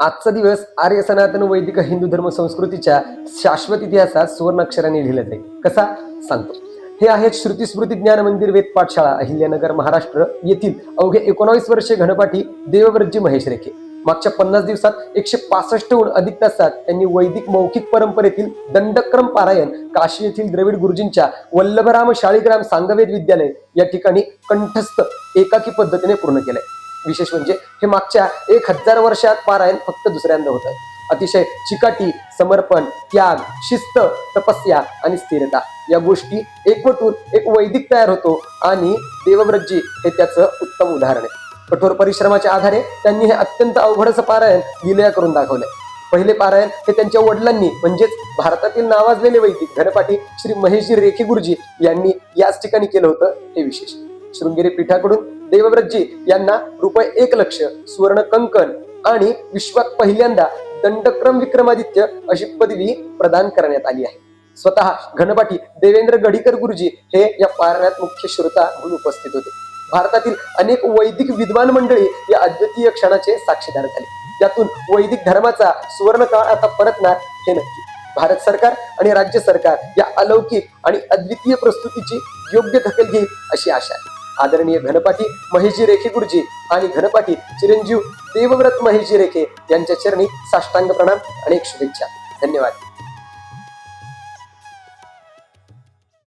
आजचा दिवस आर्य सनातन वैदिक हिंदू धर्म संस्कृतीच्या शाश्वत इतिहासात सुवर्ण अक्षराने लिहिला जाईल कसा? सांगतो. हे आहेत श्रुती स्मृती ज्ञान मंदिर वेद पाठशाळा अहिल्यानगर महाराष्ट्र. येथील अवघे एकोणावीस वर्षे घनपाठी देवव्रतजी महेश रेखे. मागच्या पन्नास दिवसात एकशे पासष्टहून अधिक तासात त्यांनी वैदिक मौखिक परंपरेतील दंडक्रम पारायण काशी येथील द्रविड गुरुजींच्या वल्लभराम शाळीग्राम सांगवेद विद्यालय या ठिकाणी कंठस्थ एकाकी पद्धतीने पूर्ण केलंय. विशेष म्हणजे हे मागच्या एक हजार वर्षात पारायण फक्त दुसऱ्यांदा होत अतिशय चिकाटी समर्पण त्याग शिस्त तपस्या आणि स्थिरता. या गोष्टी एकवटून एक वैदिक तयार होतो आणि देवव्रतजी हे त्याचं उत्तम उदाहरण आहे. कठोर परिश्रमाच्या आधारे त्यांनी हे अत्यंत अवघडचं पारायण विलया करून दाखवलंय. पहिले पारायण हे त्यांच्या वडिलांनी म्हणजेच भारतातील नावाजलेले वैदिक घनपाठी श्री महेशजी रेखे गुरुजी यांनी याच ठिकाणी केलं होतं हे विशेष. शृंगेरी पीठाकडून देवव्रतजी यांना रुपये एक लक्ष सुवर्ण कंकण आणि विश्वात पहिल्यांदा दंडक्रम विक्रमादित्य अशी पदवी प्रदान करण्यात आली आहे. स्वतः घनपाटी देवेंद्र गडीकर गुरुजी हे या पारायणात मुख्य श्रोता म्हणून उपस्थित होते. भारतातील अनेक वैदिक विद्वान मंडळी या अद्वितीय क्षणाचे साक्षीदार झाले. त्यातून वैदिक धर्माचा सुवर्ण काळ आता परतणार हे नक्की. भारत सरकार आणि राज्य सरकार या अलौकिक आणि अद्वितीय प्रस्तुतीची योग्य दखल घेईल अशी आशा आहे. आदरणीय घनपाठी महेशजी रेखे गुरुजी आणि घनपाठी चिरंजीव देवव्रत महेशजी रेखे यांच्या चरणी साष्टांग प्रणाम आणि शुभेच्छा. धन्यवाद.